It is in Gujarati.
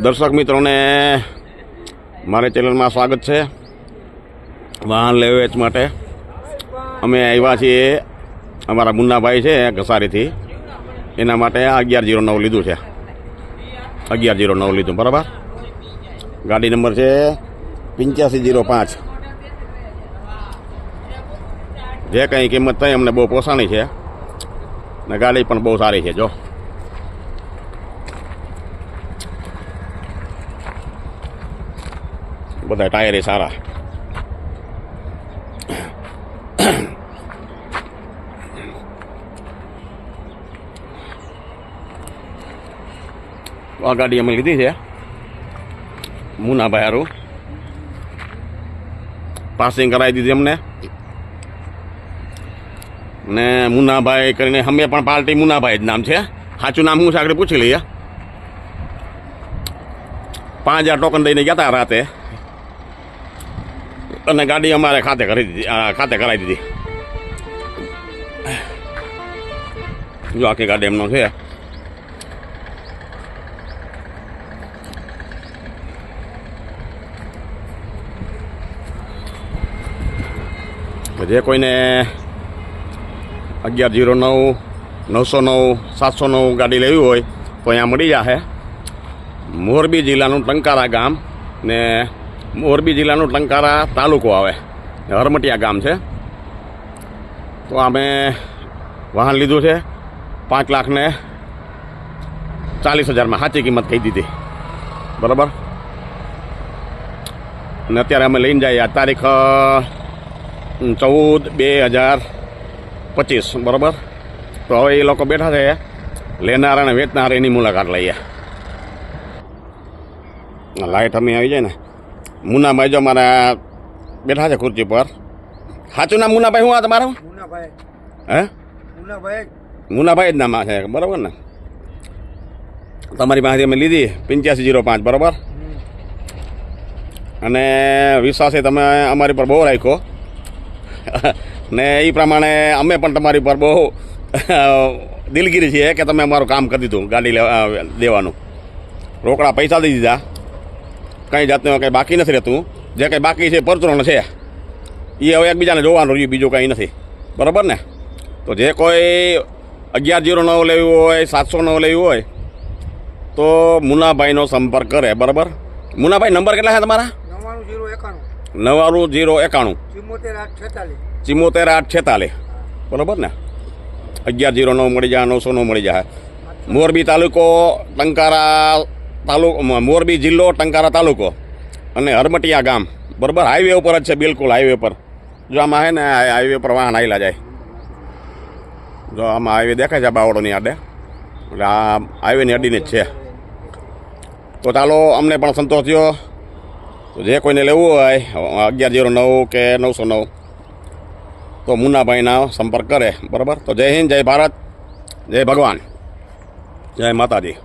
દર્શક મિત્રોને, મારે ચેનલમાં સ્વાગત છે વાહન લે વેચ માટે. અમે આવ્યા છીએ અમારા મુન્નાભાઈ છે ઘસારીથી. એના માટે અગિયાર જીરો નવ લીધું છે. અગિયાર જીરો નવ લીધું, બરાબર? ગાડી નંબર છે પંચ્યાસી જીરો પાંચ. જે કંઈ કિંમત થઈ અમને બહુ પોસાણી છે. ને ગાડી પણ બહુ સારી છે, જો. બધા ટાયરે સારા. આ ગાડી અમે લીધી છે. મુનાભાઈ હારું. પાસિંગ કરાવી દીધી અમને. ને મુનાભાઈ કરીને અમે પણ પાર્ટી મુનાભાઈ જ નામ છે. સાચું નામ હું છે? પૂછી લઈએ. પાંચ હજાર ટોકન દઈને ગયા હતા રાતે. અને ગાડી અમારે ખાતે કરી દીધી ખાતે કરાવી દીધી. જો આખી ગાડી એમનો છે. જે કોઈને અગિયાર જીરો નવ, નવસો નવ, સાતસો નવ ગાડી લેવી હોય તો અહીંયા મળી જશે મોરબી જિલ્લાનું ટંકારા ગામ ને મોરબી જિલ્લાનું ટંકારા તાલુકો આવે. હરમટિયા ગામ છે. તો અમે વાહન લીધું છે. પાંચ લાખને ચાલીસ હજારમાં સાચી કિંમત કહી દીધી. બરાબર? અને અત્યારે અમે લઈને જઈએ. આ તારીખ ચૌદ બે હજાર પચીસ. બરાબર? તો હવે એ લોકો બેઠા છે. લેનાર અને વેચનાર એની મુલાકાત લઈએ. લાઇટ અમે આવી જાય ને. મુનાભાઈ જો મારા બેઠા છે ખુરશી પર. સાચું નામ મુનાભાઈ શું આ તમારું? મુનાભાઈ. હે? મુનાભાઈ. મુનાભાઈ જ નામ છે બરાબર ને? તમારી પાસેથી અમે લીધી પંચ્યાસી જીરો પાંચ બરાબર? અને વિશ્વાસે તમે અમારી પર બહુ રાખ્યો. ને એ પ્રમાણે અમે પણ તમારી પર બહુ દિલગીરી છીએ કે તમે અમારું કામ કરી દીધું ગાડી લેવા દેવાનું. રોકડા પૈસા દઈ દીધા. કંઈ જાતનું કંઈ બાકી નથી રહેતું. જે કંઈ બાકી છે પરચુરણ છે. એ હવે એકબીજાને જોવાનું રહ્યું, બીજું કંઈ નથી. બરાબર ને? તો જે કોઈ અગિયાર જીરો નવ લેવું હોય, સાતસો નવ લેવું હોય, તો મુનાભાઈનો સંપર્ક કરે બરાબર? મુનાભાઈ, નંબર કેટલા છે તમારા? નવ્વાણું જીરો એકાણું. ચિમોતેર આઠ છેતાલીસ. બરાબર ને? અગિયાર જીરો નવ મળી જાય, નવસો નવ મળી જાય. મોરબી તાલુકો ટંકારા તાલુકો મોરબી જિલ્લો, ટંકારા તાલુકો અને હરમટિયા ગામ. બરાબર? હાઈવે ઉપર જ છે, બિલકુલ હાઈવે પર જો આમાં હે ને હાઈવે પર વાહન આવેલા જાય. જો આમાં હાઈવે દેખાય છે બાવળોની આડે. એટલે આ હાઈવેની અડીને જ છે. તો ચાલો, અમને પણ સંતોષ થયો. જે કોઈને લેવું હોય, અગિયાર જીરો નવ કે નવસો નવ, તો મુન્નાભાઈના સંપર્ક કરે. બરાબર? તો જય હિન્દ, જય ભારત, જય ભગવાન, જય માતાજી.